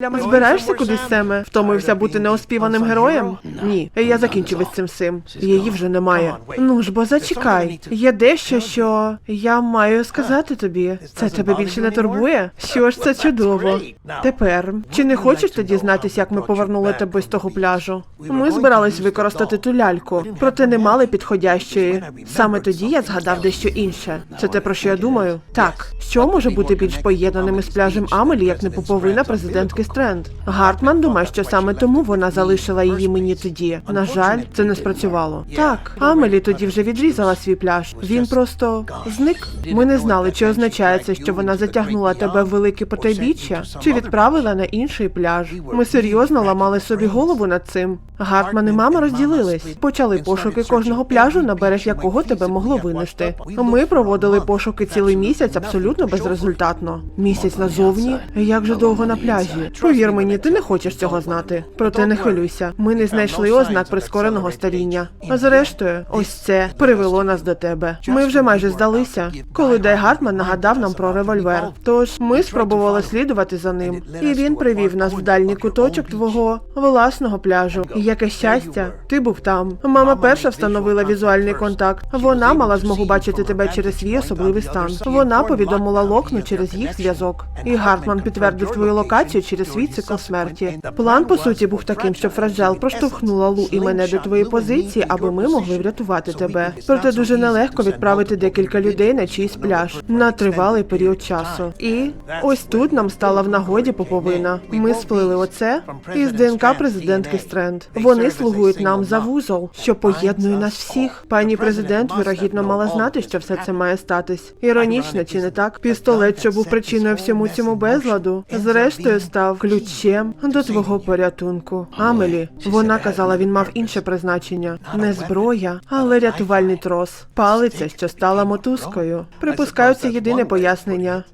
Збираєшся кудись Семе? Втомився бути неоспіваним героєм? Ні, я закінчив із цим всім. Її вже немає. Ну ж бо зачекай. Є дещо, що я маю сказати тобі. Це тебе більше не турбує? Що ж це чудово. Тепер чи не хочеш ти дізнатися, як ми повернули тебе з того пляжу? Ми збирались використати ту ляльку, проте не мали підходящої. Саме тоді я згадав дещо інше. Це те, про що я думаю? Так, що може бути більш поєднаним із пляжем Амелі, як не пуповина президентки Стренд? Гартман думає, що саме тому вона залишила її мені тоді. На жаль, це не спрацювало. Так, Амелі тоді вже відрізала свій пляж. Він просто зник. Ми не знали, чи означає це, що вона затягнула тебе в велике потайбіччя, чи відправила на інший пляж. Ми серйозно ламали собі голову над цим. Гартман і мама розділились, почали пошуки кожного пляжу, на берег якого тебе могло винести. Ми проводили пошуки цілий місяць абсолютно безрезультатно. Місяць назовні? Як же довго на пляжі? Повір мені, ти не хочеш цього знати. Проте не хвилюйся. Ми не знайшли ознак прискореного старіння. А зрештою, ось це привело нас до тебе. Ми вже майже здалися, коли Дай Гартман нагадав нам про револьвер. Тож ми спробували слідувати за ним, і він привів нас в дальній куточок твого власного пляжу. І яке щастя, ти був там. Мама перша встановила візуальний контакт. Вона мала змогу бачити тебе через свій особливий стан. Вона повідомила Локну через їх зв'язок. І Гартман підтвердив твою локацію через свій цикл смерті. План по суті був таким, щоб Фраджел проштовхнула Лу і мене до твоєї позиції, аби ми могли врятувати тебе. Проте дуже нелегко відправити декілька людей на чийсь пляж на тривалий період часу. І ось тут нам стала в нагоді поповина. Ми сплили оце із ДНК президентки Стренд. Вони слугують нам за вузол, що поєднує нас всіх. Пані президент, вірогідно, мала знати, що все це має статись. Іронічно, чи не так? Пістолет, що був причиною всьому цьому безладу, зрештою став ключем до твого порятунку. Амелі, вона казала, він мав інше призначення, не зброя, але рятувальний трос, палиця, що стала мотузкою. Припускаю, це єдине пояснення.